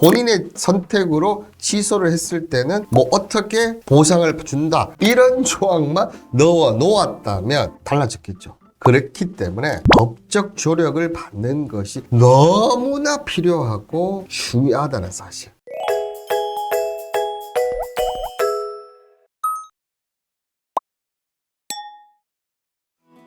본인의 선택으로 취소를 했을 때는 뭐 어떻게 보상을 준다 이런 조항만 넣어 놓았다면 달라졌겠죠. 그렇기 때문에 법적 조력을 받는 것이 너무나 필요하고 중요하다는 사실.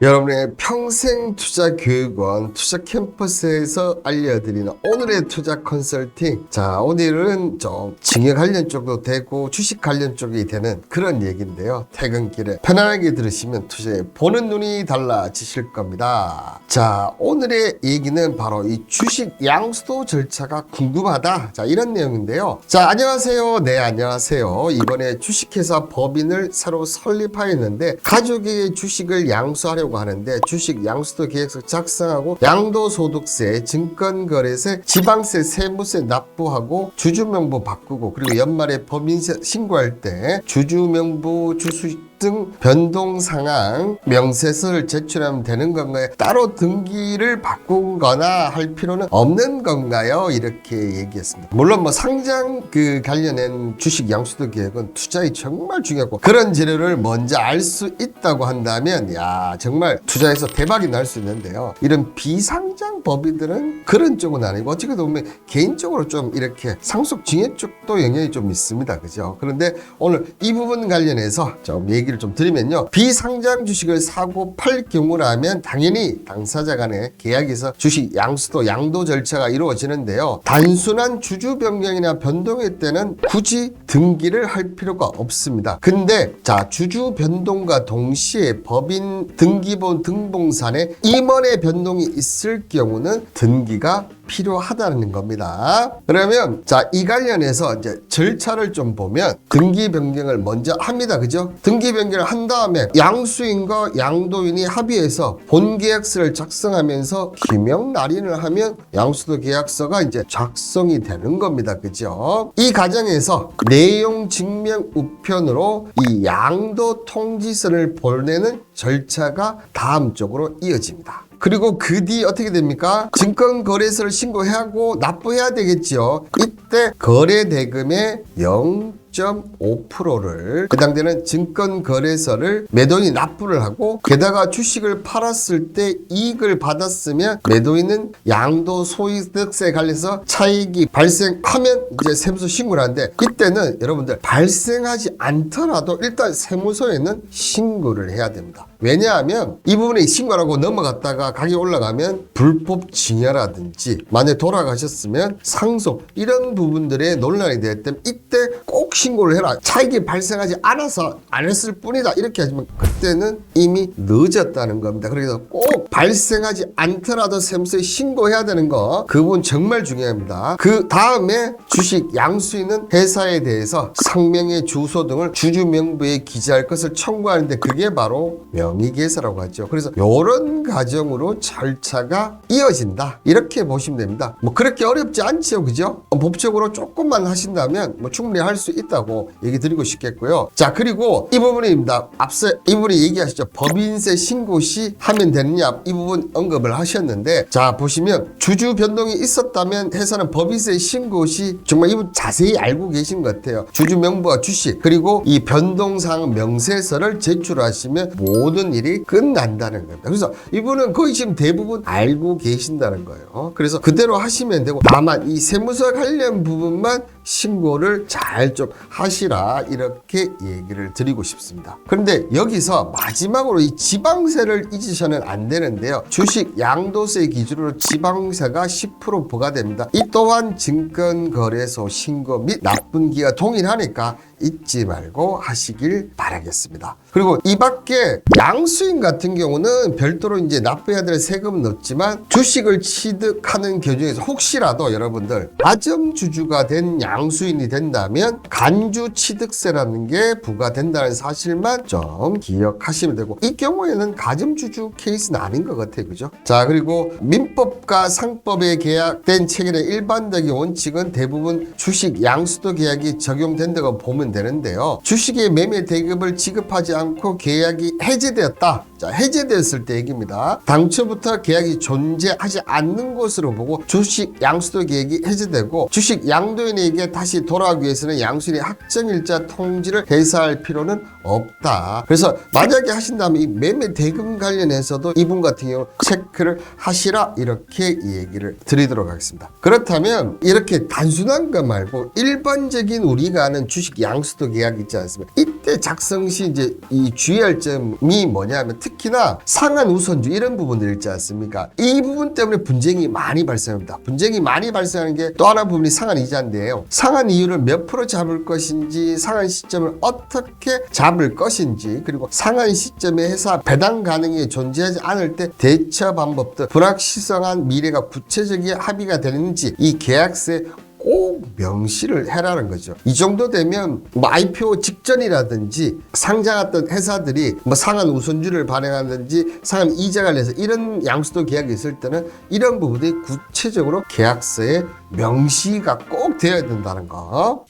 여러분의 평생 투자 교육원 투자 캠퍼스에서 알려드리는 오늘의 투자 컨설팅. 자, 오늘은 좀 증여 관련 쪽도 되고 주식 관련 쪽이 되는 그런 얘기인데요. 퇴근길에 편안하게 들으시면 투자에 보는 눈이 달라지실 겁니다. 자, 오늘의 얘기는 바로 이 주식 양수도 절차가 궁금하다. 자, 이런 내용인데요. 자, 안녕하세요. 네, 안녕하세요. 이번에 주식회사 법인을 새로 설립하였는데 가족에게 주식을 양수하려고 하는데 주식 양수도 계획서 작성하고 양도소득세, 증권거래세, 지방세, 세무세 납부하고 주주명부 바꾸고 그리고 연말에 법인세 신고할 때 주주명부, 주수 등 변동 상황 명세서를 제출하면 되는 건가요? 따로 등기를 바꾸거나 할 필요는 없는 건가요? 이렇게 얘기했습니다. 물론 뭐 상장 그 관련된 주식 양수도 계획은 투자에 정말 중요하고 그런 재료를 먼저 알 수 있다고 한다면 야 정말 투자에서 대박이 날 수 있는데요. 이런 비상장 법인들은 그런 쪽은 아니고 어떻게 보면 개인적으로 좀 이렇게 상속 증여 쪽도 영향이 좀 있습니다. 그죠? 그런데 오늘 이 부분 관련해서 좀 얘기를 좀 드리면요. 비상장 주식을 사고 팔 경우라면 당연히 당사자 간의 계약에서 주식 양수도 양도 절차가 이루어지는데요. 단순한 주주 변경이나 변동일 때는 굳이 등기를 할 필요가 없습니다. 근데 자 주주 변동과 동시에 법인 등기본 등봉산에 임원의 변동이 있을 경우는 등기가 필요하다는 겁니다. 그러면 자 이 관련해서 이제 절차를 좀 보면 등기 변경을 먼저 합니다. 그죠? 등기 변경을 한 다음에 양수인과 양도인이 합의해서 본 계약서를 작성하면서 기명 날인을 하면 양수도 계약서가 이제 작성이 되는 겁니다. 그죠? 이 과정에서 내용 증명 우편으로 이 양도 통지서를 보내는 절차가 다음 쪽으로 이어집니다. 그리고 그 뒤 어떻게 됩니까? 증권거래소를 신고해야 하고 납부해야 되겠죠. 이때 거래대금의 0.5%를 해당되는 증권거래소를 매도인이 납부를 하고 게다가 주식을 팔았을 때 이익을 받았으면 매도인은 양도 소득세 관련해서 차익이 발생하면 이제 세무서 신고를 하는데 이때는 여러분들 발생하지 않더라도 일단 세무서에는 신고를 해야 됩니다. 왜냐하면 이 부분에 신고하고 넘어갔다가 가격이 올라가면 불법 증여라든지 만약 돌아가셨으면 상속 이런 부분들에 논란이 될때 이때 꼭 신고를 해라. 차익이 발생하지 않아서 안 했을 뿐이다. 이렇게 하지만 그때는 이미 늦었다는 겁니다. 그래서 꼭 발생하지 않더라도 세무서에 신고해야 되는 거 그 부분 정말 중요합니다. 그 다음에 주식 양수인은 회사에 대해서 상명의 주소 등을 주주 명부에 기재할 것을 청구하는데 그게 바로 명 의계사라고 하죠. 그래서 이런 과정으로 절차가 이어진다. 이렇게 보시면 됩니다. 뭐 그렇게 어렵지 않죠. 그죠? 법적으로 조금만 하신다면 뭐 충분히 할 수 있다고 얘기 드리고 싶겠고요. 자 그리고 이 부분입니다. 앞서 이분이 얘기하시죠. 법인세 신고 시 하면 되느냐. 이 부분 언급을 하셨는데 자 보시면 주주 변동이 있었다면 회사는 법인세 신고 시 정말 이분 자세히 알고 계신 것 같아요. 주주 명부와 주식 그리고 이 변동사항 명세서를 제출하시면 모든 일이 끝난다는 겁니다. 그래서 이분은 거의 지금 대부분 알고 계신다는 거예요. 그래서 그대로 하시면 되고 다만 이 세무서 관련 부분만 신고를 잘 좀 하시라 이렇게 얘기를 드리고 싶습니다. 그런데 여기서 마지막으로 이 지방세를 잊으셔는 안 되는데요. 주식 양도세 기준으로 지방세가 10% 부과됩니다. 이 또한 증권거래소 신고 및 납분기가 동일하니까 잊지 말고 하시길 바라겠습니다. 그리고 이 밖에 양수인 같은 경우는 별도로 이제 납부해야 될 세금은 없지만 주식을 취득하는 경우에서 혹시라도 여러분들 아점 주주가 된 양 수인이 된다면 간주 취득세라는 게 부과된다는 사실만 좀 기억하시면 되고 이 경우에는 가점주주 케이스는 아닌 것 같아요. 그죠? 자 그리고 민법과 상법에 계약된 체결의 일반적인 원칙은 대부분 주식 양수도 계약이 적용된다고 보면 되는데요. 주식의 매매 대급을 지급하지 않고 계약이 해제되었다. 자, 해제되었을 때 얘기입니다. 당초부터 계약이 존재하지 않는 것으로 보고 주식 양수도 계약이 해제되고 주식 양도인에게 다시 돌아가기 위해서는 양수인의 확정일자 통지를 회사할 필요는 없다. 그래서 만약에 하신다면 이 매매 대금 관련해서도 이분 같은 경우 체크를 하시라 이렇게 얘기를 드리도록 하겠습니다. 그렇다면 이렇게 단순한 거 말고 일반적인 우리가 아는 주식 양수도 계약 있지 않습니까? 이 때 작성 시 이제 이 주의할 점이 뭐냐면 특히나 상한 우선주 이런 부분들 있지 않습니까? 이 부분 때문에 분쟁이 많이 발생합니다. 분쟁이 많이 발생하는 게 또 하나 부분이 상한 이자인데요. 상한 이율을 몇 프로 잡을 것인지, 상한 시점을 어떻게 잡을 것인지, 그리고 상한 시점에 회사 배당 가능이 존재하지 않을 때 대처 방법 등 불확실성한 미래가 구체적인 합의가 되는지 이 계약서에 꼭 명시를 해라는 거죠. 이 정도 되면 뭐 IPO 직전이라든지 상장했던 회사들이 뭐 상한 우선주를 발행하든지 상한 이자가 내서 이런 양수도 계약이 있을 때는 이런 부분이 구체적으로 계약서에 명시가 꼭 되어야 된다는 거.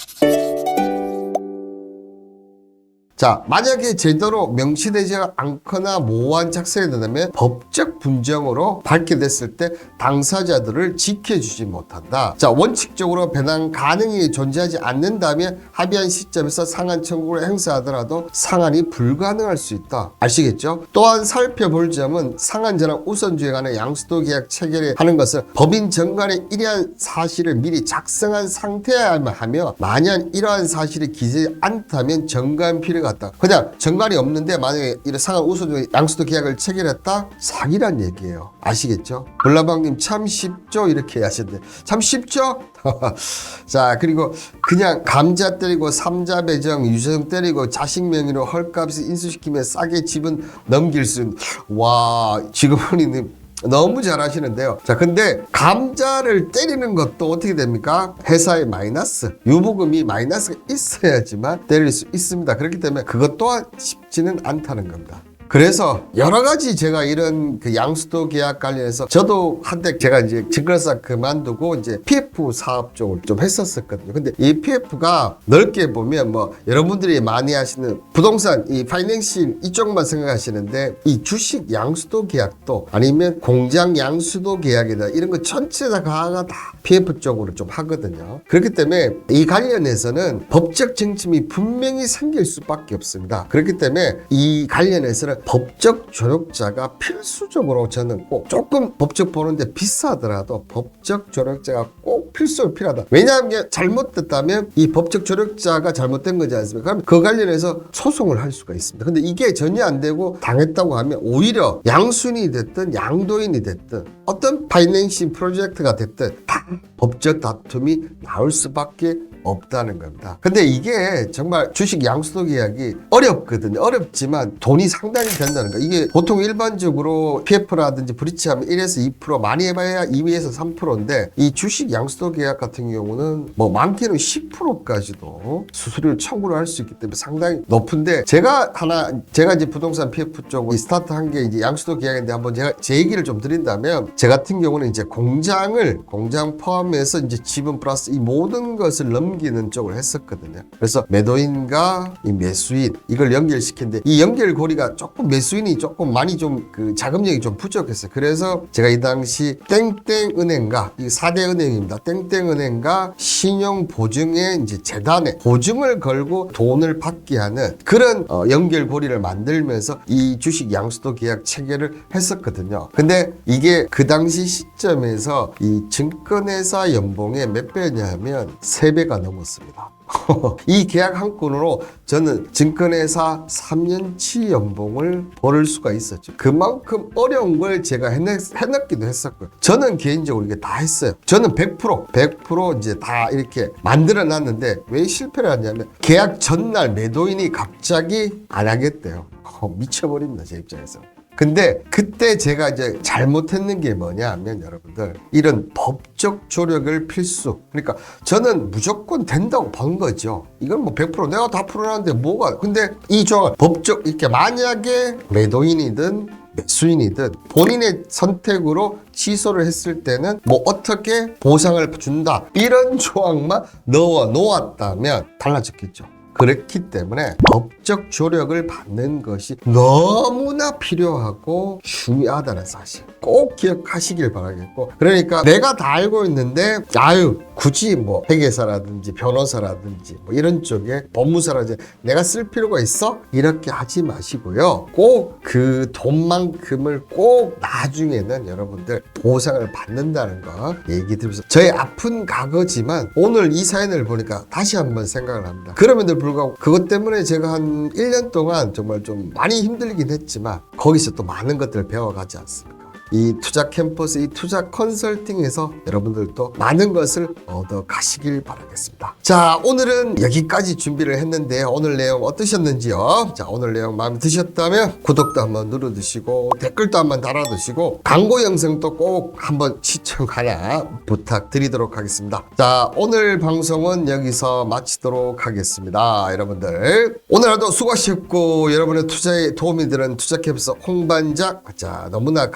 자, 만약에 제대로 명시되지 않거나 모호한 작성이 된다면 법적 분쟁으로 밝혀졌을 때 당사자들을 지켜주지 못한다. 자, 원칙적으로 배당 가능이 존재하지 않는다면 합의한 시점에서 상한 청구를 행사하더라도 상한이 불가능할 수 있다. 아시겠죠? 또한 살펴볼 점은 상한 전환 우선주에 관한 양수도 계약 체결을 하는 것은 법인 정관에 이러한 사실을 미리 작성한 상태야만 하며 만약 이러한 사실이 기재하지 않다면 정관 필요가 없다. 그냥 정관이 없는데 만약에 이런 상한 우선주 양수도 계약을 체결했다? 사기란 얘기예요. 아시겠죠? 블라방님 참 쉽죠? 이렇게 하셨는데 참 쉽죠? 자 그리고 그냥 감자 때리고 삼자 배정 유정 때리고 자식 명의로 헐값을 인수시키며 싸게 지분 넘길 수와 지금은 너무 잘하시는데요. 자, 근데 감자를 때리는 것도 어떻게 됩니까? 회사의 마이너스, 유보금이 마이너스가 있어야지만 때릴 수 있습니다. 그렇기 때문에 그것 또한 쉽지는 않다는 겁니다. 그래서 여러 가지 제가 이런 그 양수도 계약 관련해서 저도 한때 제가 이제 증권사 그만두고 이제 PF 사업 쪽을 좀 했었었거든요. 근데 이 PF가 넓게 보면 뭐 여러분들이 많이 하시는 부동산 이 파이낸싱 이쪽만 생각하시는데 이 주식 양수도 계약도 아니면 공장 양수도 계약이다 이런 거 전체 다 가가 다 PF 쪽으로 좀 하거든요. 그렇기 때문에 이 관련해서는 법적 쟁점이 분명히 생길 수밖에 없습니다. 그렇기 때문에 이 관련해서는 법적 조력자가 필수적으로 저는 꼭 조금 법적 보는데 비싸더라도 법적 조력자가 꼭 필수로 필요하다. 왜냐하면 잘못됐다면 이 법적 조력자가 잘못된 거지 않습니까? 그럼 그 관련해서 소송을 할 수가 있습니다. 근데 이게 전혀 안 되고 당했다고 하면 오히려 양순이 됐든 양도인이 됐든 어떤 파이낸싱 프로젝트가 됐든 다 법적 다툼이 나올 수밖에 없다는 겁니다. 근데 이게 정말 주식 양수도 계약이 어렵거든요. 어렵지만 돈이 상당히 된다는 거. 이게 보통 일반적으로 PF라든지 브리치하면 1에서 2% 많이 해봐야 2에서 3%인데 이 주식 양수도 계약 같은 경우는 뭐 많게는 10%까지도 수수료를 청구를 할 수 있기 때문에 상당히 높은데 제가 하나 제가 이제 부동산 PF 쪽 스타트 한 게 이제 양수도 계약인데 한번 제가 제 얘기를 좀 드린다면 제 같은 경우는 이제 공장을 공장 포함해서 이제 지분 플러스 이 모든 것을 넘기는 쪽을 했었거든요. 그래서 매도인과 이 매수인 이걸 연결시켰는데 이 연결 고리가 조금 매수인이 조금 많이 좀 그 자금력이 좀 부족했어요. 그래서 제가 이 당시 땡땡은행과 이 4대 은행입니다. 땡땡은행과 신용보증의 이제 재단에 보증을 걸고 돈을 받게 하는 그런 어, 연결고리를 만들면서 이 주식 양수도 계약 체결을 했었거든요. 근데 이게 그 당시 시점에서 이 증권회사 연봉의 몇 배냐 하면 세배가 넘었습니다. 이 계약 한 건으로 저는 증권회사 3년치 연봉을 벌을 수가 있었죠. 그만큼 어려운 걸 제가 해냈, 해냈기도 했었고요. 저는 개인적으로 이게 다 했어요. 저는 100% 100% 이제 다 이렇게 만들어 놨는데 왜 실패를 하냐면 계약 전날 매도인이 갑자기 안 하겠대요. 어, 미쳐버립니다 제 입장에서. 근데 그때 제가 이제 잘못했는 게 뭐냐 하면 여러분들 이런 법적 조력을 필수. 그러니까 저는 무조건 된다고 본 거죠. 이건 뭐 100% 내가 다 풀어놨는데 뭐가. 근데 이 조항 법적 이렇게 만약에 매도인이든 매수인이든 본인의 선택으로 취소를 했을 때는 뭐 어떻게 보상을 준다. 이런 조항만 넣어 놓았다면 달라졌겠죠. 그렇기 때문에 법적 조력을 받는 것이 너무나 필요하고 중요하다는 사실 꼭 기억하시길 바라겠고 그러니까 내가 다 알고 있는데 아유 굳이 뭐 회계사라든지 변호사라든지 뭐 이런 쪽에 법무사라든지 내가 쓸 필요가 있어? 이렇게 하지 마시고요 꼭 그 돈만큼을 꼭 나중에는 여러분들 보상을 받는다는 거 얘기 드리면서 저의 아픈 과거지만 오늘 이 사연을 보니까 다시 한번 생각을 합니다 그럼에도 불구하고 그것 때문에 제가 한 1년 동안 정말 좀 많이 힘들긴 했지만 거기서 또 많은 것들을 배워가지 않습니까? 이 투자 캠퍼스, 이 투자 컨설팅에서 여러분들도 많은 것을 얻어 가시길 바라겠습니다. 자, 오늘은 여기까지 준비를 했는데 오늘 내용 어떠셨는지요? 자, 오늘 내용 마음에 드셨다면 구독도 한번 눌러주시고 댓글도 한번 달아두시고 광고 영상도 꼭 한번 시청하라 부탁드리도록 하겠습니다. 자, 오늘 방송은 여기서 마치도록 하겠습니다. 여러분들 오늘 하루 수고하셨고 여러분의 투자에 도움이 되는 투자 캠퍼스 홍반장 자, 너무나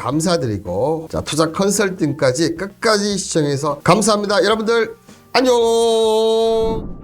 감사드리고 자, 투자 컨설팅까지 끝까지 시청해서 감사합니다. 여러분들 안녕.